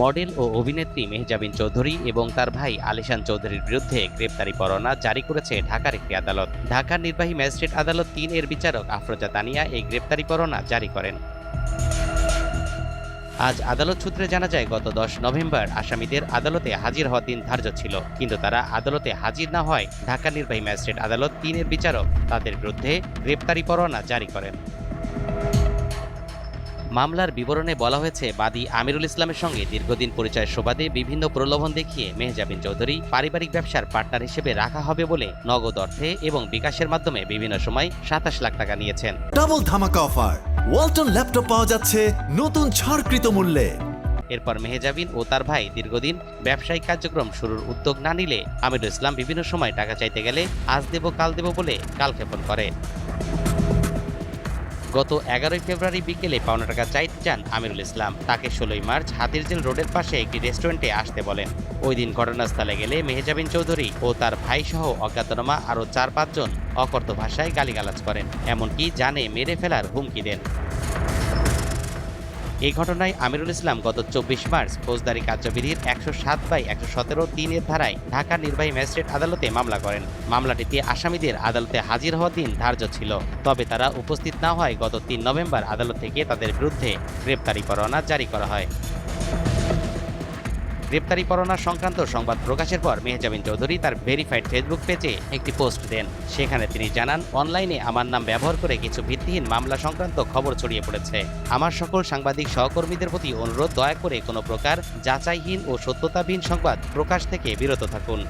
Model ও অভিনেত্রী মেহজাবিন চৌধুরী এবং তার ভাই আলিশান চৌধুরীর বিরুদ্ধে গ্রেপ্তারি পরোয়ানা জারি করেছে ঢাকার একটি আদালত। ঢাকার নির্বাহী ম্যাজিস্ট্রেট আদালত তিন এর বিচারক আফরোজা তানিয়া এই গ্রেপ্তারি পরোয়ানা জারি করেন। আজ আদালত সূত্রে জানা যায়, গত দশ নভেম্বর আসামিদের আদালতে হাজির হওয়ার দিন ধার্য ছিল, কিন্তু তারা আদালতে হাজির না হয় ঢাকা নির্বাহী ম্যাজিস্ট্রেট আদালত তিনের বিচারক তাদের বিরুদ্ধে গ্রেপ্তারি পরোয়ানা জারি করেন। মামলার বিবরণে বলা হয়েছে বাদী আমিরুল ইসলামের সঙ্গে দীর্ঘদিন পরিচয়ের সুবাদে বিভিন্ন প্রলোভন দেখিয়ে মেহজাবিন চৌধুরী পারিবারিক ব্যবসার পার্টনার হিসেবে রাখা হবে বলে নগদ অর্থে এবং বিকাশের মাধ্যমে বিভিন্ন সময় সাতাশ লাখ টাকা নিয়েছেন। ডাবল ধামাকা অফার ওয়ালটন ল্যাপটপ পাওয়া যাচ্ছে নতুন ছাড়কৃত মূল্যে। এরপর মেহজাবিন ও তার ভাই দীর্ঘদিন ব্যবসায়িক কার্যক্রম শুরুর উদ্যোগ না নিলে আমিরুল ইসলাম বিভিন্ন সময় টাকা চাইতে গেলে আজ দেব কাল দেব বলে কালক্ষেপণ করে। গত এগারোই ফেব্রুয়ারি বিকেলে পাওনা টাকা চাইতে চান আমিরুল ইসলাম। তাকে ষোলোই মার্চ হাতিরঝিল রোডের পাশে একটি রেস্টুরেন্টে আসতে বলেন। ওই দিন ঘটনাস্থলে গেলে মেহেজাবিন চৌধুরী ও তার ভাই সহ অজ্ঞাতনামা আরও চার পাঁচজন অকর্ত ভাষায় গালিগালাজ করেন। এমনকি জানে মেরে ফেলার হুমকি দেন। এই ঘটনায় আমিরুল ইসলাম গত চব্বিশ মার্চ ফৌজদারি কার্যবিধির একশো সাত বাই একশো সতেরো তিনের ধারায় ঢাকা নির্বাহী ম্যাজিস্ট্রেট আদালতে মামলা করেন। মামলাটিতে আসামিদের আদালতে হাজির হওয়ার দিন ধার্য ছিল। তবে তারা উপস্থিত না হয় গত তিন নভেম্বর আদালত থেকে তাদের বিরুদ্ধে গ্রেপ্তারি পরোয়ানা জারি করা হয়। গ্রেপ্তারি পরোনা সংক্রান্ত সংবাদ প্রকাশের পর মেহজাবিন চৌধুরী তার ভেরিফাইড ফেসবুক পেজে একটি পোস্ট দেন। সেখানে তিনি জানান, অনলাইনে আমার নাম ব্যবহার করে কিছু ভিত্তিহীন মামলা সংক্রান্ত খবর ছড়িয়ে পড়েছে। আমার সকল সাংবাদিক সহকর্মীদের প্রতি অনুরোধ দয়া করে কোনো প্রকার যাচাইহীন ও সত্যতাবিহীন সংবাদ প্রকাশ থেকে বিরত থাকুন।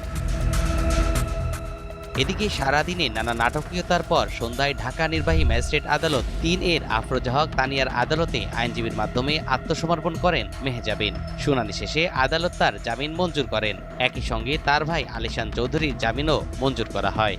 এদিকে সারাদিনে নানা নাটকীয়তার পর সন্ধ্যায় ঢাকা নির্বাহী ম্যাজিস্ট্রেট আদালত তিন এর আফরোজাহক তানিয়ার আদালতে আইনজীবীর মাধ্যমে আত্মসমর্পণ করেন মেহজাবিন। শুনানি শেষে আদালত তার জামিন মঞ্জুর করেন। একই সঙ্গে তার ভাই আলিশান চৌধুরীর জামিনও মঞ্জুর করা হয়।